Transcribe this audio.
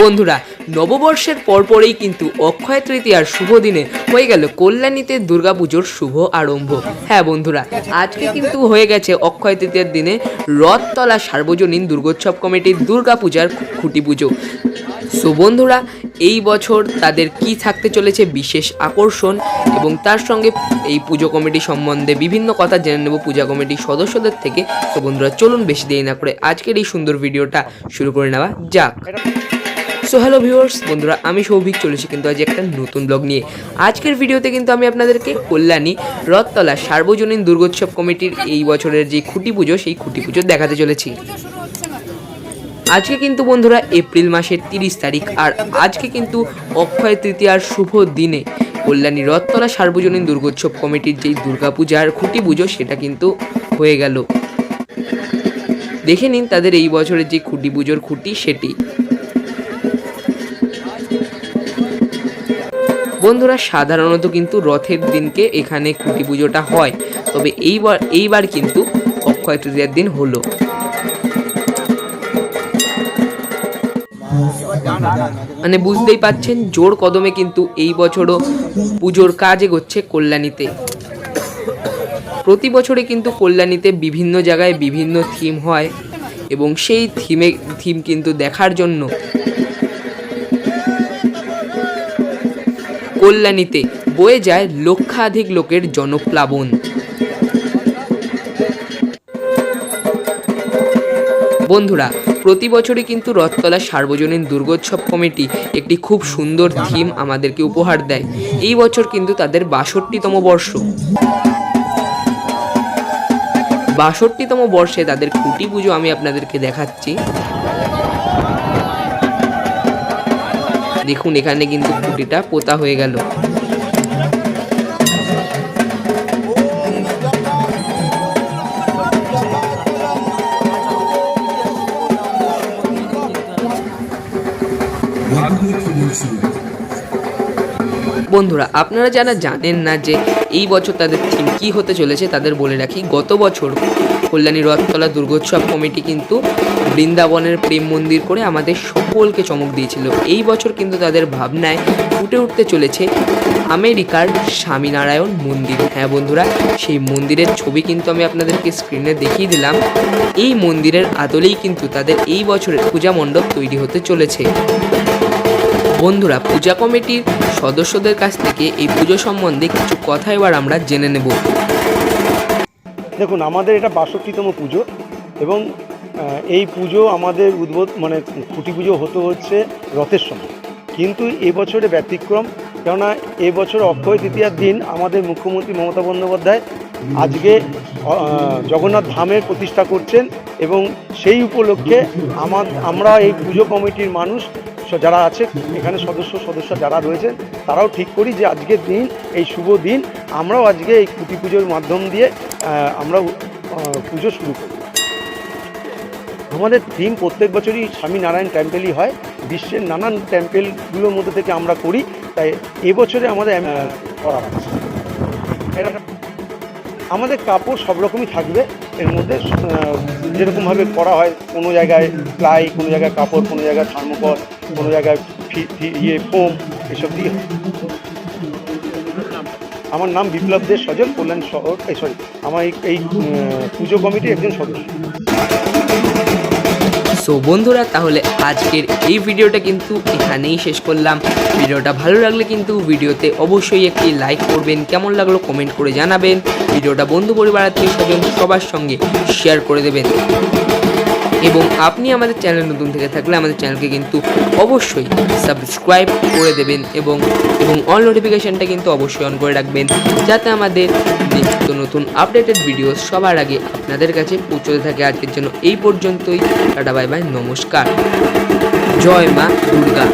বন্ধুরা, নববর্ষের পরপরেই কিন্তু অক্ষয় তৃতীয়ার শুভ দিনে হয়ে গেল কল্যাণীতে দুর্গাপুজোর শুভ আরম্ভ। হ্যাঁ বন্ধুরা, আজকে কিন্তু হয়ে গেছে অক্ষয় তৃতীয়ার দিনে রথতলা সার্বজনীন দুর্গোৎসব কমিটির দুর্গাপূজার খুঁটি পুজো। সো বন্ধুরা, এই বছর তাদের কি থাকতে চলেছে বিশেষ আকর্ষণ এবং তার সঙ্গে এই পুজো কমিটি সম্বন্ধে বিভিন্ন কথা জেনে নেব পূজা কমিটির সদস্যদের থেকে। তো বন্ধুরা, চলুন বেশি দেরি না করে আজকের এই সুন্দর ভিডিওটা শুরু করে নেওয়া যাক। সো হ্যালো ভিউয়ার্স বন্ধুরা, আমি সৌভিক চলেছি কিন্তু আজ একটা নতুন ব্লগ নিয়ে। আজকের ভিডিওতে কিন্তু আমি আপনাদেরকে কল্যাণী রথতলা সার্বজনীন দুর্গোৎসব কমিটির এই বছরের যে খুঁটি পুজো, সেই খুঁটি পুজো দেখাতে চলেছি। আজকে কিন্তু বন্ধুরা এপ্রিল মাসের তিরিশ তারিখ, আর আজকে কিন্তু অক্ষয় তৃতীয়ার শুভ দিনে কল্যাণী রথতলা সার্বজনীন দুর্গোৎসব কমিটির যেই দুর্গাপূজার খুঁটি পুজো, সেটা কিন্তু হয়ে গেল। দেখে নিন তাদের এই বছরের যে খুঁটি পুজোর খুঁটি, সেটি। বন্ধুরা, সাধারণত কিন্তু রথের দিনকে এখানে খুঁটি পুজোটা হয়। তবে এইবার এইবার কিন্তু অক্ষয় তৃতীয়ার দিন হলো। মানে বুঝতেই পাচ্ছেন, জোর কদমে কিন্তু এই বছরও পুজোর কাজ এগোচ্ছে কল্যাণীতে। প্রতি বছরে কিন্তু কল্যাণীতে বিভিন্ন জায়গায় বিভিন্ন থিম হয় এবং সেই থিমে থিম কিন্তু দেখার জন্য কল্যাণীতে বয়ে যায় লক্ষাধিক লোকের জনপ্লাবন। বন্ধুরা, প্রতি বছরই কিন্তু রথতলা সার্বজনীন দুর্গোৎসব কমিটি একটি খুব সুন্দর থিম আমাদেরকে উপহার দেয়। এই বছর কিন্তু তাদের বাষট্টিতম বর্ষ। বাষট্টিতম বর্ষে তাদের খুঁটি পুজো আমি আপনাদেরকে দেখাচ্ছি। দেখুন, এখানে কিন্তু খুঁটিটা পোতা হয়ে গেল। বন্ধুরা, আপনারা যারা জানেন না যে এই বছর তাদের থিম কী হতে চলেছে, তাদের বলে রাখি, গত বছর কল্যাণী রথতলা দুর্গোৎসব কমিটি কিন্তু বৃন্দাবনের প্রেম মন্দির করে আমাদের সকলকে চমক দিয়েছিল। এই বছর কিন্তু তাদের ভাবনায় ফুটে উঠতে চলেছে আমেরিকার স্বামীনারায়ণ মন্দির। হ্যাঁ বন্ধুরা, সেই মন্দিরের ছবি কিন্তু আমি আপনাদেরকে স্ক্রিনে দেখিয়ে দিলাম। এই মন্দিরের আদলেই কিন্তু তাদের এই বছরের পূজা মণ্ডপ তৈরি হতে চলেছে। বন্ধুরা, পূজা কমিটির সদস্যদের কাছ থেকে এই পুজো সম্বন্ধে কিছু কথা এবার আমরা জেনে নেব। দেখুন, আমাদের এটা বাষট্টিতম পুজো এবং এই পুজো আমাদের উদ্বোধ মানে খুঁটি পুজো হতে হচ্ছে রথের সময়। কিন্তু এবছরে ব্যতিক্রম, কেননা এবছর অক্ষয় তৃতীয়ার দিন আমাদের মুখ্যমন্ত্রী মমতা বন্দ্যোপাধ্যায় আজকে জগন্নাথ ধামের প্রতিষ্ঠা করছেন এবং সেই উপলক্ষে আমার আমরা এই পুজো কমিটির মানুষ যারা আছে, এখানে সদস্য সদস্য যারা রয়েছেন, তারাও ঠিক করি যে আজকের দিন, এই শুভ দিন, আমরাও আজকে এই কুটি পুজোর মাধ্যম দিয়ে আমরা পুজো শুরু করি আমাদের থিম প্রত্যেক বছরই স্বামীনারায়ণ টেম্পেলই হয়। বিশ্বের নানান টেম্পেলগুলোর মধ্যে থেকে আমরা করি। তাই এবছরে আমাদের করা আমাদের কাপড় সব রকমই থাকবে। এর মধ্যে যেরকমভাবে করা হয়, কোনো জায়গায় প্লাই, কোনো জায়গায় কাপড়, কোনো জায়গায় থার্মোকল, কোনো জায়গায় ইয়ে ফোম এসব দিয়ে আমার নাম বিপ্লব দে সজল, কল্যাণ শহর সরি আমার এই পুজো কমিটির একজন সদস্য। সো বন্ধুরা, তাহলে আজকের এই ভিডিওটা কিন্তু এখানেই শেষ করলাম। ভিডিওটা ভালো লাগলে কিন্তু ভিডিওতে অবশ্যই একটি লাইক করবেন, কেমন লাগল কমেন্ট করে জানাবেন। ভিডিওটা বন্ধু পরিবার আত্মীয় স্বজন সবার সঙ্গে শেয়ার করে দেবেন। এবং আপনি আমাদের চ্যানেল নতুন থেকে থাকলে আমাদের চ্যানেলকে কিন্তু অবশ্যই সাবস্ক্রাইব করে দেবেন এবং এবং অল নোটিফিকেশানটা কিন্তু অবশ্যই অন করে রাখবেন, যাতে আমাদের নিত্য নতুন আপডেটেড ভিডিও সবার আগে আপনাদের কাছে পৌঁছতে থাকে। আজকের জন্য এই পর্যন্তই। টাটা বাই বাই নমস্কার। জয় মা দুর্গা।